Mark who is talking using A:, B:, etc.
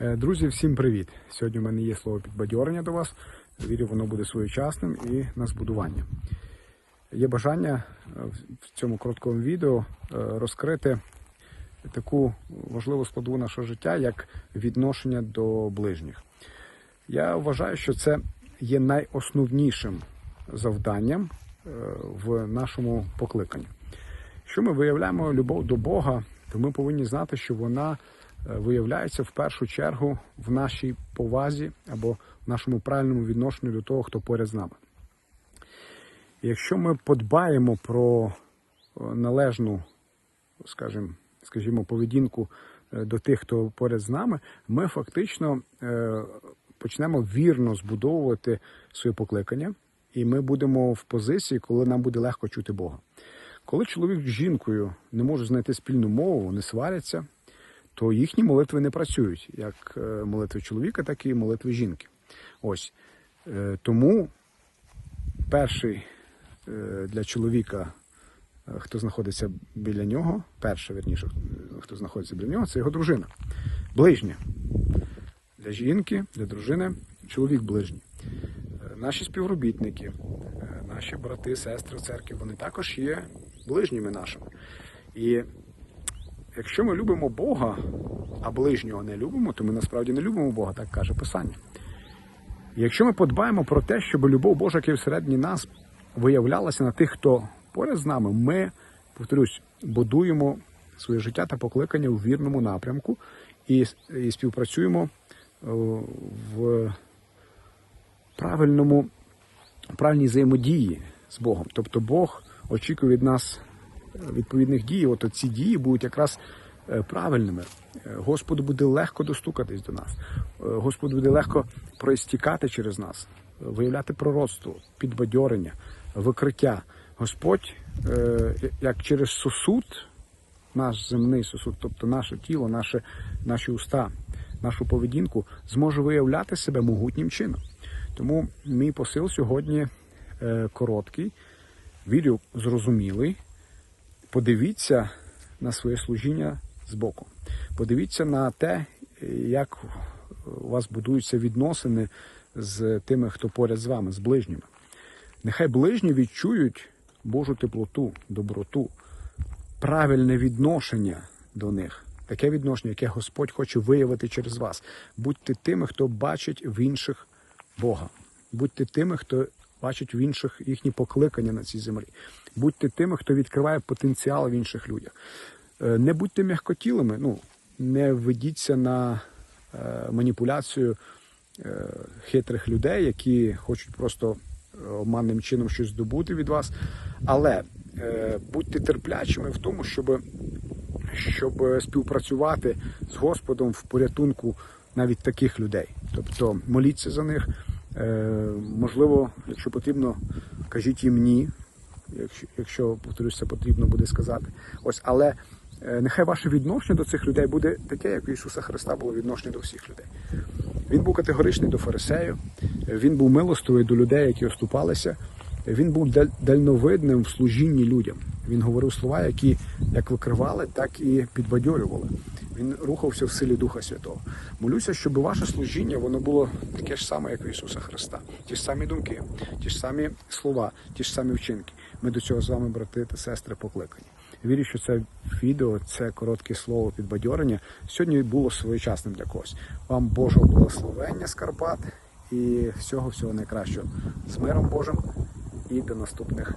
A: Е, Друзі, всім привіт! Сьогодні в мене є слово підбадьорення до вас. Вірю, воно буде своєчасним і на збудування. Є бажання е, в цьому короткому відео е, розкрити таку важливу складову нашого життя, як відношення до ближніх. Я вважаю, що це є найосновнішим завданням в нашому покликанні. Якщо ми виявляємо любов до Бога, то ми повинні знати, що вона виявляється в першу чергу в нашій повазі або в нашому правильному відношенню до того, хто поряд з нами. Якщо ми подбаємо про е, належну, скажімо, скажімо, поведінку е, до тих, хто поряд з нами, ми фактично е, почнемо вірно збудовувати своє покликання, і ми будемо в позиції, коли нам буде легко чути Бога. Коли чоловік з жінкою не можуть знайти спільну мову, вони сваряться, то їхні молитви не працюють, як е, молитви чоловіка, так і молитви жінки. Ось Е, тому перший е, для чоловіка, хто знаходиться біля нього, перше, верніше, хто знаходиться біля нього, це його дружина. Ближня. Для жінки, для дружини, чоловік ближній. Наші співробітники, наші брати, сестри в церкві, вони також є ближніми нашими. І якщо ми любимо Бога, а ближнього не любимо, то ми насправді не любимо Бога, так каже Писання. Якщо ми подбаємо про те, щоб любов Божа, яка всередині нас, виявлялася на тих, хто поряд з нами, ми, повторюсь, будуємо своє життя та покликання у вірному напрямку і, і співпрацюємо е, в правильному, правильній взаємодії з Богом. Тобто Бог очікує від нас відповідних дій. От ці дії будуть якраз е, правильними. Е, Господу буде легко достукатись до нас. Е, Господу буде легко проістікати через нас, виявляти пророцтво, підбадьорення, викриття. Господь, як через сосуд, наш земний сосуд, тобто наше тіло, наше, наші уста, нашу поведінку, зможе виявляти себе могутнім чином. Тому мій посил сьогодні короткий, вірю, зрозумілий. Подивіться на своє служіння збоку. Подивіться на те, як у вас будуються відносини з тими, хто поряд з вами, з ближніми. Нехай ближні відчують Божу теплоту, доброту, правильне відношення до них. Таке відношення, яке Господь хоче виявити через вас. Будьте тими, хто бачить в інших Бога. Будьте тими, хто бачить в інших їхні покликання на цій землі. Будьте тими, хто відкриває потенціал в інших людях. Е, Не будьте м'якотілими, ну, не ведіться на е, маніпуляцію е, хитрих людей, які хочуть просто обманним чином щось здобути від вас. Але будьте терплячими в тому, щоб, щоб співпрацювати з Господом в порятунку навіть таких людей. Тобто моліться за них. Е, можливо, якщо потрібно, кажіть їм ні, якщо, якщо повторюсь, це потрібно буде сказати. Ось, але е, нехай ваше відношення до цих людей буде таке, як у Ісуса Христа було відношення до всіх людей. Він був категоричний до фарисеїв, він був милостивий до людей, які оступалися. Він був даль- дальновидним в служінні людям. Він говорив слова, які як викривали, так і підбадьорювали. Він рухався в силі Духа Святого. Молюся, щоб ваше служіння воно було таке ж саме, як у Ісуса Христа. Ті ж самі думки, ті ж самі слова, ті ж самі вчинки. Ми до цього з вами, брати та сестри, покликані. Вірю, що це відео, це коротке слово підбадьорення сьогодні було своєчасним для когось. Вам Божого благословення з Карпат і всього всього найкращого з миром Божим і до наступних